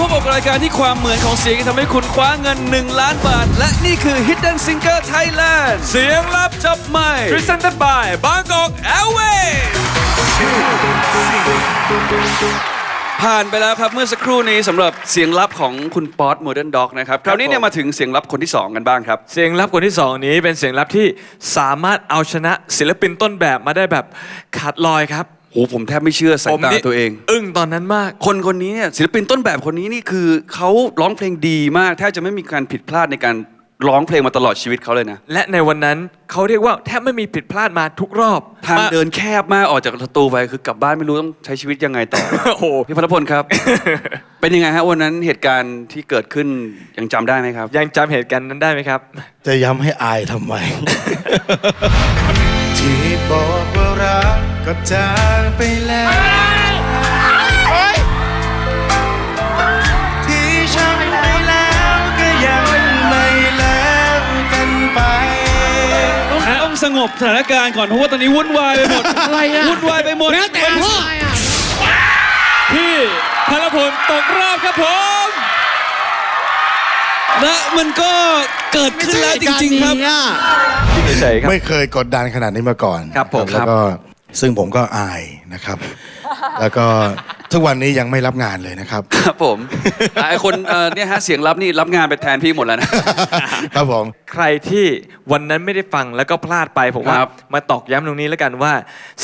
พบกับรายการที่ความเหมือนของเสียงที่ทำให้คุณคว้าเงิน 1 ล้านบาท และนี่คือ Hidden Singer Thailand เสียงลับจับไม่ Presented by Bangkok Airways ผ่านไปแล้วครับเมื่อสักครู่นี้สำหรับเสียงลับของคุณป๊อตโมเดิร์นด็อกนะครับคราวนี้เนี่ยมาถึงเสียงลับคนที่ 2 กันบ้างครับ เสียงลับคนที่สองนี้เป็นเสียงลับที่สามารถเอาชนะศิลปินต้นแบบมาได้แบบขาดลอยครับ โหผมแทบไม่เชื่อสายผมตานี่ตัวเอง อึ้งตอนนั้นมาก คนคนนี้เนี่ยศิลปินต้นแบบคนนี้นี่คือเขาร้องเพลงดีมากแทบจะไม่มีการผิดพลาดในการร้องเพลงมาตลอดชีวิตเขาเลยนะ และในวันนั้นเขาเรียกว่าแทบไม่มีผิดพลาดมาทุกรอบ ทางมาเดินแคบมากออกจากสตูไปคือกลับบ้านไม่รู้ต้องใช้ชีวิตยังไงต่อ โอ้โหพี่พลพลครับ เป็นยังไงฮะวันนั้นเหตุการณ์ที่เกิดขึ้นยังจำได้ไหมครับ ยังจำเหตุการณ์นั้นได้ไหมครับ จะย้ำให้อายทำไมที่บอกว่ารัก ก็จากไปแล้ว ที่ช้ำไปแล้วก็ยังไม่แล้วกันไป ต้องสงบสถานการณ์ก่อนเพราะว่าตอนนี้วุ่นวายไปหมดอะไรอะวุ่นวายไปหมดแล้วแต่พ่อพี่พลพลตกรอบครับผมและมันก็เกิดขึ้นแล้วจริงๆครับ เฉยๆครับ ไม่เคยกดดันขนาดนี้มาก่อนครับผม แล้วก็ ซึ่งผมก็อายนะครับ แล้วก็ทุกวันนี้ยังไม่รับงานเลยนะครับ ครับผมอะไอคนเอ่อเนี่ยฮะเสียงรับนี่รับงานไปแทนพี่หมดแล้วนะ ครับผม ใครที่วันนั้นไม่ได้ฟังแล้วก็พลาดไปผมว่าครับ มาตอกย้ำตรงนี้แล้วกันว่า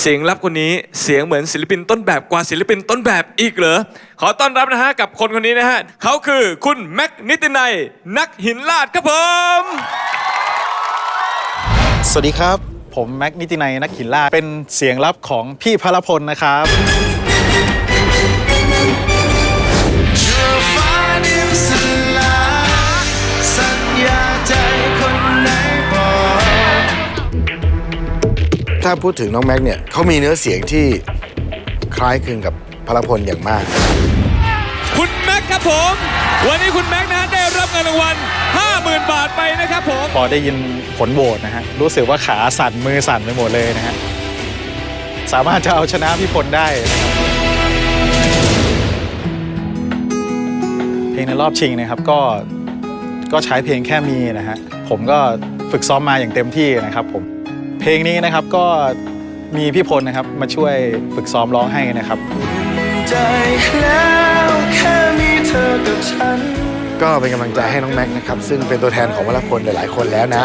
เสียงลับคนนี้เสียงเหมือนศิลปินต้นแบบกว่าศิลปินต้นแบบอีกเหรอขอต้อนรับนะฮะกับคนคนนี้นะฮะเขาคือคุณแม็กนิตินัยนักหินลาดครับผม สวัสดีครับ ผมแม็กนิตินัยนักขินล่าเป็นเสียงลับของพี่พลพลนะครับ ถ้าพูดถึงน้องแม็กเนี่ยเขามีเนื้อเสียงที่คล้ายคลึงกับพลพลอย่างมาก คุณแม็กครับผม วันนี้คุณแม็กนะฮะได้รับเงินรางวัล 50,000 บาทไปนะครับผม พอได้ยินผลโหวตนะฮะ รู้สึกว่าขาสั่นมือสั่นไปหมดเลยนะฮะ สามารถจะเอาชนะพี่พลได้นะครับเพลงในรอบชิงนะครับก็ก็ใช้เพลงแค่มีนะฮะ ผมก็ฝึกซ้อมมาอย่างเต็มที่นะครับผม เพลงนี้นะครับก็มีพี่พลนะครับมาช่วยฝึกซ้อมร้องให้นะครับ ใจแล้วแค่มีเธอกับฉัน ก็เป็นกำลังใจให้น้องแม็กซ์นะครับซึ่งเป็นตัวแทนของพลพลหลายๆ คนแล้วนะ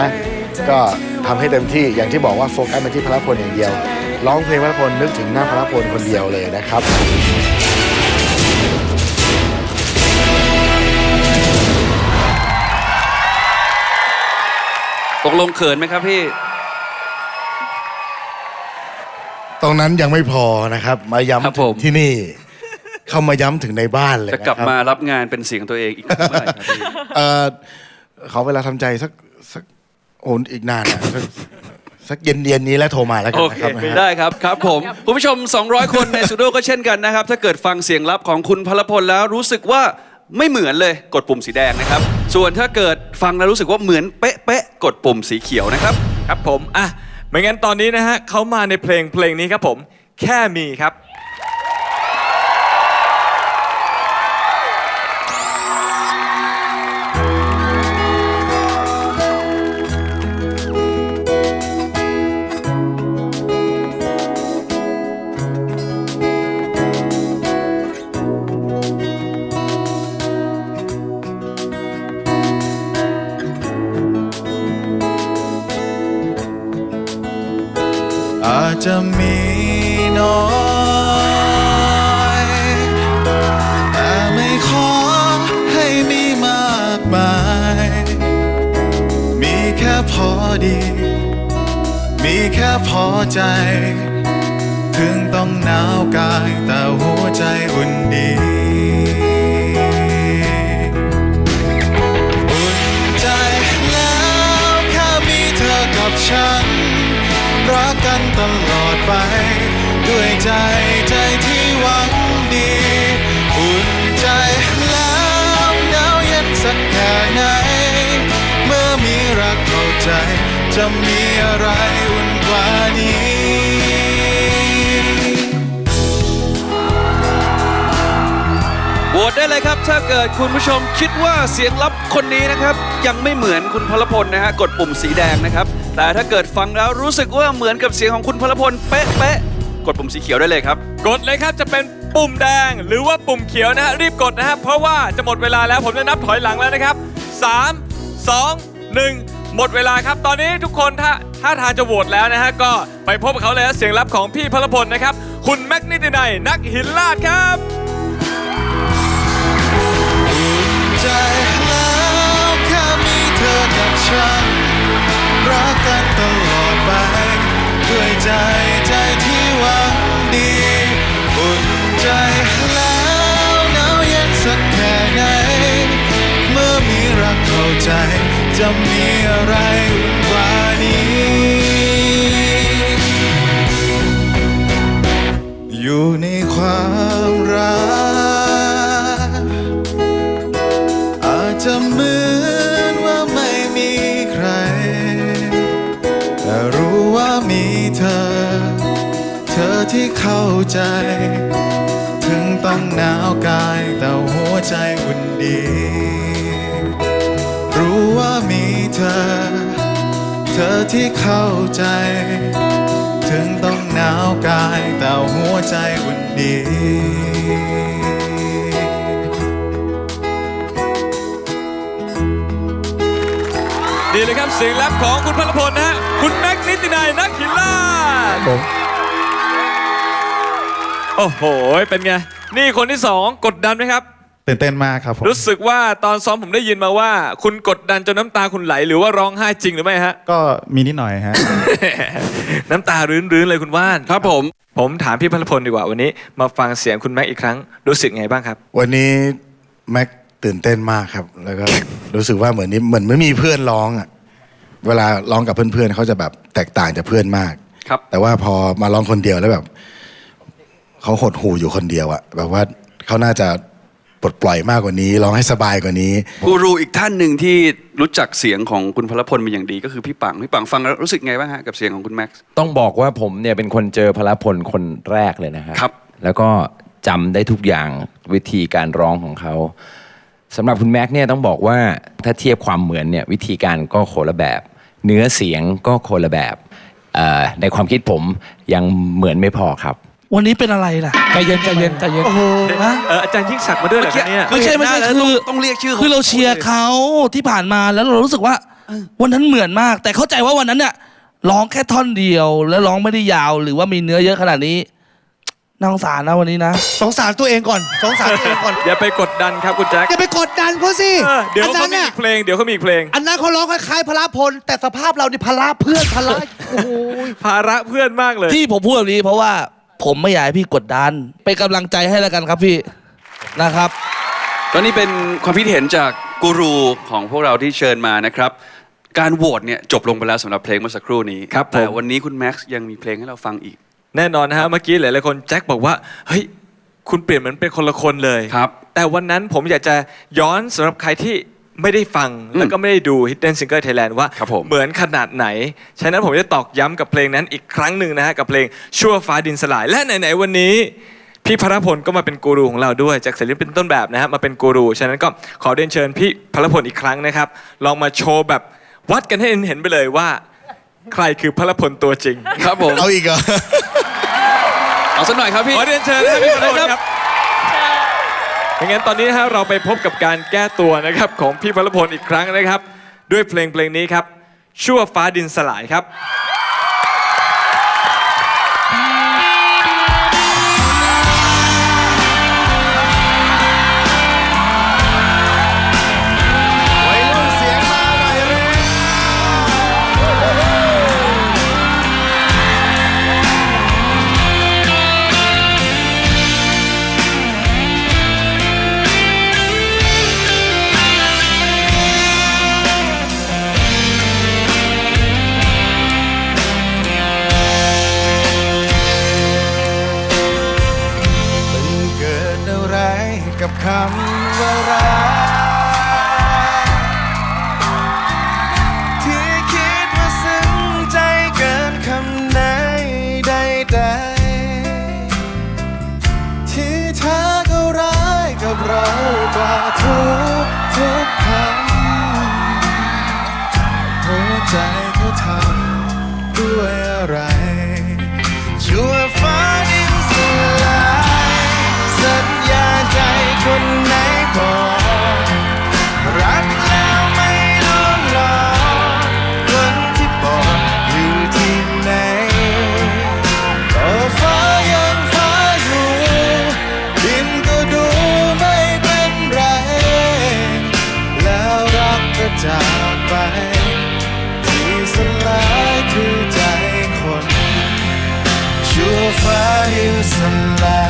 ก็ทำให้เต็มที่อย่างที่บอกว่าโฟกัสมาที่พลพลอย่างเดียวร้องเพลงพลพลนึกถึงหน้าพลพลคนเดียวเลยนะครับตกลงเขินไหมครับพี่ ตรงนั้นยังไม่พอนะครับ มาครับย้ำผถึมงที่นี่ เข้ามาย้ำถึงในบ้านเลยจะนะกลับครับมารับงานเป็นเสียงตัวเองอีกเมื่อไหร่ครับพี่เอ่อขอเวลาทำใจสักสักโอนอีกนานอะสักสักเย็นเย็นๆนี้แล้วโทรมาแล้วกัโอนนะเคครับนะฮะ ได้ครับครับผมคุณผู้ชม 200 คนในสตูดิโอก็เช่นกันนะครับ ถ้าเกิดฟังเสียงลับของคุณพลพลแล้วรู้สึกว่าไม่เหมือนเลยกดปุ่มสีแดงนะครับ ส่วนถ้าเกิดฟังแล้วรู้สึกว่าเหมือนเป๊ะๆกดปุ่มสีเขียวนะครับ ครับผม อะ ไม่งั้นตอนนี้นะฮะเขามาในเพลงเพลงนี้ครับผม แค่มีครับ จะมีน้อยแต่ไม่ขอให้มีมากมาย มีแค่พอดี มีแค่พอใจ ถึงต้องหนาวกายแต่หัวใจอุ่นดี กกันตลอดไป ด้วยใจใจที่หวังดีอุ่นใจแล้วหนาวเย็นสักแค่ไหน เมื่อมีรักเข้าใจ จะมีอะไรอุ่นกว่านี้ ถ้าเกิดคุณผู้ชมคิดว่าเสียงลับคนนี้นะครับ ยังไม่เหมือนคุณพลพลนะฮะกดปุ่มสีแดงนะครับ แต่ถ้าเกิดฟังแล้วรู้สึกว่าเหมือนกับเสียงของคุณพลพลเป๊ะเป๊ะกดปุ่มสีเขียวได้เลยครับ กดเลยครับจะเป็นปุ่มแดงหรือว่าปุ่มเขียวนะฮะรีบกดนะฮะเพราะว่าจะหมดเวลาแล้วผมจะนับถอยหลังแล้วนะครับ 3 2 1 หมดเวลาครับ ตอนนี้ทุกคนถ้าถ้าทางจะโหวตแล้วนะฮะก็ไปพบกับเขาเลยนะเสียงลับของพี่พลพลนะครับ คุณแม็กนิตินัยนักหินลาดครับ ฉันรักกันตลอดไป ด้วยใจใจที่หวังดีอุ่นใจแล้วหนาวเย็นสักแค่ไหน เมื่อมีรักเข้าใจ จะมีอะไรอุ่นกว่านี้ อยู่ในความรัก ใจ ถึงต้องหนาวกายแต่หัวใจอุ่นดี รู้ว่ามีเธอ เธอที่เข้าใจ ถึงต้องหนาวกายแต่หัวใจอุ่นดีดีเลยครับเสียงแรปของคุณพลพลนะฮะ คุณแม็กนิตินัยนักหินลาดผม โอ้โห เป็นไง นี่คนที่สองกดดันไหมครับ ตื่นเต้นมากครับผมรู้สึกว่าตอนซ้อมผมได้ยินมาว่า คุณกดดันจนน้ำตาคุณไหล หรือว่าร้องไห้จริงหรือไม่ฮะ ก็มีนิดหน่อยฮะ น้ำตารื้นๆเลยคุณว่าน ครับผม ผมถามพี่พลพลดีกว่าวันนี้ มาฟังเสียงคุณแม็กอีกครั้งรู้สึกไงบ้างครับ วันนี้แม็กตื่นเต้นมากครับ แล้วก็ รู้สึกว่าเหมือนนี้เหมือนไม่มีเพื่อนร้องอะเวลาร้องกับเพื่อนๆเขาจะแบบแตกต่างจากเพื่อนมาก ครับ แต่ว่าพอมาร้องคนเดียวแล้วแบบ เขาหดหูอยู่คนเดียวอะแบบว่าเขาน่าจะปลดปล่อยมากกว่านี้ร้องให้สบายกว่านี้กูรูอีกท่านหนึ่งที่รู้จักเสียงของคุณพลพลเป็นอย่างดีก็คือพี่ปังพี่ปังฟังแล้วรู้สึกไงบ้างฮะกับเสียงของคุณแม็กซ์ต้องบอกว่าผมเนี่ยเป็นคนเจอพลพลคนแรกเลยนะฮะครับ แล้วก็จำได้ทุกอย่างวิธีการร้องของเขาสำหรับคุณแม็กซ์เนี่ยต้องบอกว่าถ้าเทียบความเหมือนเนี่ยวิธีการก็คนละแบบ เนื้อเสียงก็คนละแบบเอ่อในความคิดผมยังเหมือนไม่พอครับ วันนี้เป็นอะไรล่ะ ใจเย็นใจเย็นใจเย็น โอ้โหนะเอออาจารย์ยิ่งศักดิ์มาด้วยเหรอครับเนี่ยไม่ใช่ไม่ใช่เห็นหน้าแล้วคือต้องต้องเรียกชื่อคือเราเชียร์เขาที่ผ่านมาแล้วเรารู้สึกว่า วันนั้นเหมือนมาก แต่เข้าใจว่าวันนั้นเนี่ยร้องแค่ท่อนเดียว แล้วร้องไม่ได้ยาวหรือว่ามีเนื้อเยอะขนาดนี้น่าสงสารนะวันนี้นะ สงสารตัวเองก่อน สงสารตัวเองก่อน อย่าไปกดดันครับคุณแจ็คอย่าไปกดดันเขาสิเออเดี๋ยวอันเขานั้นมีน่ะอีกเพลงเดี๋ยวเขามีอีกเพลง อันนั้นเขาร้องคล้ายๆพระพล แต่สภาพเรานี่พละเพื่อนพละโอ้โหภาระเพื่อนมากเลย ที่ผมพูดแบบนี้เพราะว่า ผมไม่อยากให้พี่กดดันเป็นกำลังใจให้แล้วกันครับพี่นะครับ ก็นี่เป็นความคิดเห็นจากกูรูของพวกเราที่เชิญมานะครับ การโหวตเนี่ยจบลงไปแล้วสำหรับเพลงเมื่อสักครู่นี้ครับผม แต่วันนี้คุณแม็กซ์ยังมีเพลงให้เราฟังอีกแน่นอนนะฮะเมื่อกี้หลายๆคนแจ็คบอกว่าเฮ้ยคุณเปลี่ยนเหมือนเป็นคนละคนเลย ครับ แต่วันนั้นผมอยากจะย้อนสำหรับใครที่ ไม่ได้ฟังแล้วก็ไม่ได้ดู Hidden Singer Thailand ว่าครับผมเหมือนขนาดไหน ฉะนั้นผมจะตอกย้ำกับเพลงนั้นอีกครั้งหนึ่งนะฮะกับเพลงชั่วฟ้าดินสลายและไหนๆวันนี้ พี่พระพลก็มาเป็นกูรูของเราด้วยจากศิลปินต้นแบบนะฮะมาเป็นกูรูฉะนั้นก็ขอเรียนเชิญพี่พระพลอีกครั้งนะครับ ลองมาโชว์แบบวัดกันให้เห็นไปเลยว่า ใครคือพระพลตัวจริงครับผมเอาอีกเหรอเอาสักหน่อยครับพี่ขอเรียนเชิญนะครับพี่พลพลครับ ดังนั้นตอนนี้นะฮะเราไปพบกับการแก้ตัวนะครับของพี่พลพลอีกครั้งนะครับ ด้วยเพลงเพลงนี้ครับ ชั่วฟ้าดินสลายครับ ขาหัวใจเขาทำด้วยอะไร ดินสลา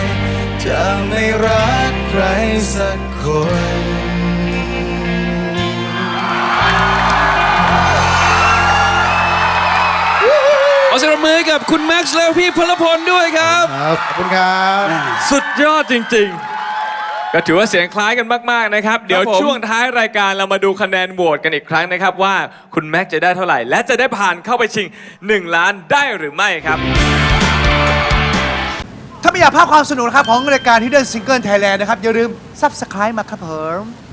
ยจะไม่รักใครสักคนขอเสียงปรบมือให้กับคุณแม็กซ์และพี่พลพลด้วยครับ ครับขอบคุณครับ สุดยอดจริงๆ ก็ถือว่าเสียงคล้ายกันมาก ๆ นะครับ เดี๋ยวผม ช่วงท้ายรายการเรามาดูคะแนนโหวตกันอีกครั้งนะครับ ว่าคุณแม็กจะได้เท่าไหร่ และจะได้ผ่านเข้าไปชิง 1 ล้านได้หรือไม่ครับ ถ้าไม่อยากพลาดความสนุกนะครับของรายการที่เดินซิงเกิลไทยแลนด์นะครับ อย่าลืม Subscribe มาครับผม